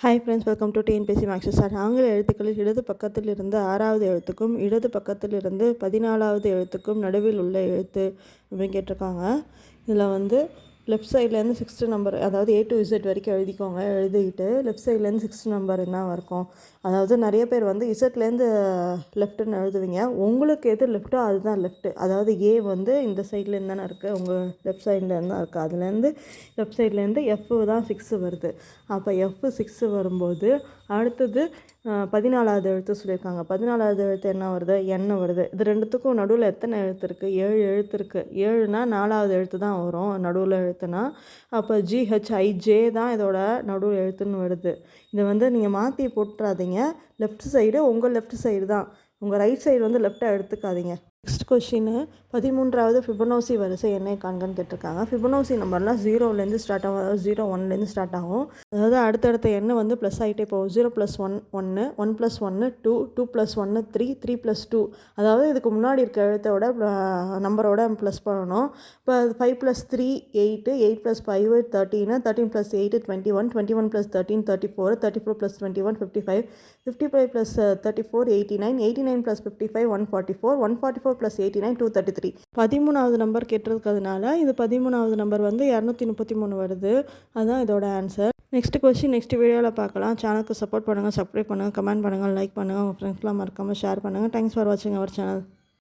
Hi friends welcome to TNPSC maths sir ஆங்கில எழுத்துக்களில் இடது பக்கத்தில் இருந்து ஆறாவது எழுத்துக்கும் இடது பக்கத்தில் இருந்து பதினாலாவது எழுத்துக்கும் நடுவில் உள்ள எழுத்து அப்படின்னு கேட்டிருக்காங்க. இதில் வந்து லெஃப்ட் சைட்லேருந்து சிக்ஸ்த்து நம்பர் அதாவது ஏ டு இசட் வரைக்கும் எழுதிக்கோங்க. எழுதிக்கிட்டு லெஃப்ட் சைட்லேருந்து சிக்ஸ்த் நம்பர் என்ன இருக்கும் அதாவது நிறைய பேர் வந்து இசட்லேருந்து லெஃப்ட்டுன்னு எழுதுவீங்க. உங்களுக்கு எது லெஃப்ட்டோ அதுதான் லெஃப்ட்டு அதாவது ஏ வந்து இந்த சைட்லேருந்து தானே இருக்குது உங்கள் லெஃப்ட் சைட்லேருந்து தான் இருக்குது அதுலேருந்து லெஃப்ட் சைட்லேருந்து எஃப் தான் சிக்ஸு வருது. அப்போ எஃப் சிக்ஸு வரும்போது அடுத்தது பதினாலாவது எழுத்து சொல்லியிருக்காங்க. பதினாலாவது எழுத்து என்ன வருது? என்ன வருது. இது ரெண்டுத்துக்கும் நடுவில் எத்தனை எழுத்து இருக்குது ஏழு எழுத்து இருக்குது ஏழுனா நாலாவது எழுத்து தான் வரும் நடுவில் எழுத்துனா. அப்போ ஜிஹெச்ஐஜே தான் இதோட நடுவில் எழுத்துன்னு வருது. இதை வந்து நீங்கள் மாற்றி போட்டுறாதீங்க. லெஃப்ட் சைடு உங்கள் லெஃப்ட் சைடு தான். உங்கள் ரைட் சைடு வந்து லெஃப்டாக எடுத்துக்காதீங்க. நெக்ஸ்ட் கொஷின் பதிமூன்றாவது ஃபிபனோசி வரிசை என்ன காண்கன்னு கேட்டிருக்காங்க. ஃபிபனோசி நம்பர்லாம் ஜீரோலேருந்து ஸ்டார்ட் ஆகும் அதாவது ஜீரோ ஒன்லேருந்து ஸ்டார்ட் ஆகும். அதாவது அடுத்தடுத்த எண்ணெய் வந்து ப்ளஸ் ஆகிட்டே போகும். ஜீரோ ப்ளஸ் ஒன் ஒன்று ஒன் ப்ளஸ் ஒன்று டூ டூ ப்ளஸ் ஒன்று த்ரீ த்ரீ ப்ளஸ் டூ அதாவது இதுக்கு முன்னாடி இருக்க எழுத்தோட நம்பரோட ப்ளஸ் பண்ணணும். இப்போ five plus three eight eight plus five thirteen thirteen plus eight twenty one twenty one plus thirteen thirty four thirty four plus twenty one fifty five fifty five plus thirty four eighty nine eighty nine plus fifty five one forty four one forty four plus eighty nine two thirty three பதிமூணாவது number கேட்டிருக்கிறதுனால இது பதிமூணாவது number வந்து இரநூத்தி முப்பத்தி மூணு வருது. அதுதான் இதோட ஆன்சர் நெக்ஸ்ட் கொஸ்டின் நெக்ஸ்ட் வீடியோவில் பார்க்கலாம். சேனலுக்கு சப்போர்ட் பண்ணுங்கள் சப்ஸ்கிரைப் பண்ணுங்கள் கமெண்ட் பண்ணுங்கள் லைக் பண்ணுங்கள் உங்கள் ஃப்ரெண்ட்ஸ்லாம் மறக்காமல் ஷேர் பண்ணுங்கள் தேங்க்ஸ் ஃபார் வாட்சிங் அவர் சேனல்